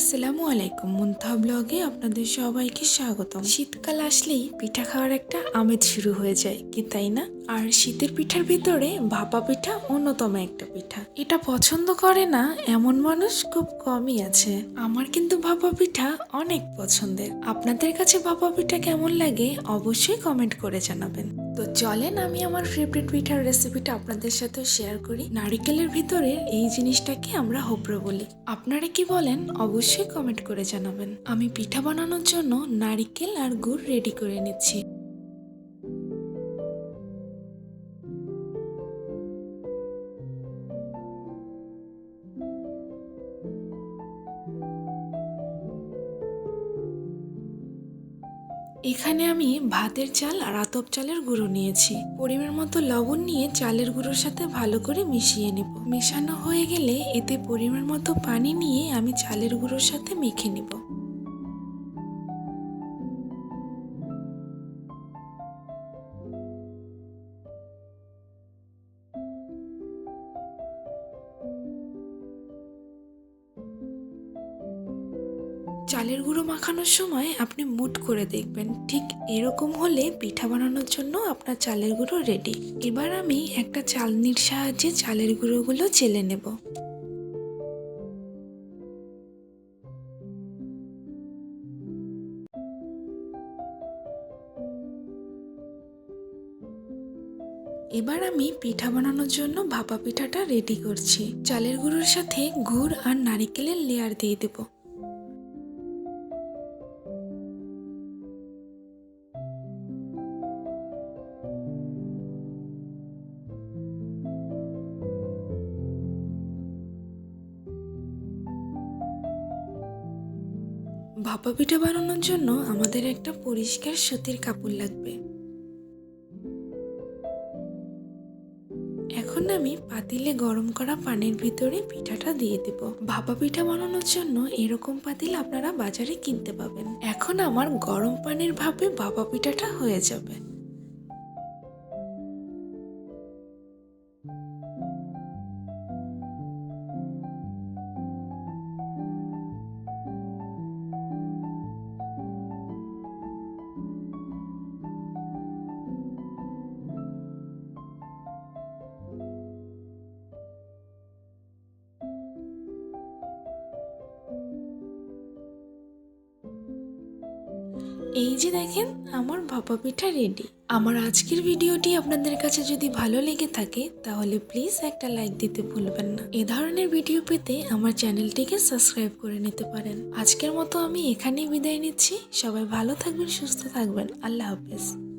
আসসালামু আলাইকুম, মুন্থা ব্লগে আপনাদের সবাইকে স্বাগতম। শীতকাল আসলেই পিঠা খাওয়ার একটা আমেজ শুরু হয়ে যায়, কি তাই না? আর শীতের পিঠার ভিতরে ভাপা পিঠা অন্যতম একটা পিঠা। এটা পছন্দ করে না এমন মানুষ খুব কমই আছে। আমার কিন্তু ভাপা পিঠা অনেক পছন্দের। আপনাদের কাছে ভাপা পিঠা কেমন লাগে অবশ্যই কমেন্ট করে জানাবেন। তো চলেন আমি আমার ফেভারিট পিঠার রেসিপিটা আপনাদের সাথে শেয়ার করি। নারিকেলের ভিতরে এই জিনিসটাকে আমরা হোপরো বলি। আপনারা কি বলেন? অবশ্যই কমেন্ট করে জানাবেন। আমি পিঠা বানানোর জন্য নারিকেল আর গুড় রেডি করে নিচ্ছি। এখানে আমি ভাতের চাল আর আতপ চালের গুঁড়ো নিয়েছি। পরিমাণ মতো লবণ নিয়ে চালের গুঁড়োর সাথে ভালো করে মিশিয়ে নেব। মেশানো হয়ে গেলে এতে পরিমাণ মতো পানি নিয়ে আমি চালের গুঁড়োর সাথে মেখে নেব। চালের গুঁড়ো মাখানোর সময় আপনি মুট করে দেখবেন। ঠিক এরকম হলে পিঠা বানানোর জন্য আপনার চালের গুঁড়ো রেডি এবার আমি একটা চালনির সাহায্যে চালের গুঁড়োগুলো চেলে নেব। এবার আমি পিঠা বানানোর জন্য ভাপা পিঠাটা রেডি করছি। চালের গুঁড়োর সাথে গুড় আর নারিকেলের লেয়ার দিয়ে দেবো। ভাপা পিঠা বানানোর জন্য আমাদের একটা পরিষ্কার সুতির কাপড় লাগবে। এখন আমি পাতিলে গরম করা পানির ভিতরে পিঠাটা দিয়ে দেব। ভাপা পিঠা বানানোর জন্য এরকম পাতিল আপনারা বাজারে কিনতে পাবেন। এখন আমার গরম পানির ভাপে ভাপা পিঠাটা হয়ে যাবে। এই যে দেখেন, আমার ভাপা পিঠা রেডি আমার আজকের ভিডিওটি আপনাদের কাছে যদি ভালো লেগে থাকে, তাহলে প্লিজ একটা লাইক দিতে ভুলবেন না। এ ধরনের ভিডিও পেতে আমার চ্যানেলটিকে সাবস্ক্রাইব করে নিতে পারেন। আজকের মতো আমি এখানেই বিদায় নিচ্ছি। সবাই ভালো থাকবেন, সুস্থ থাকবেন। আল্লাহ হাফেজ।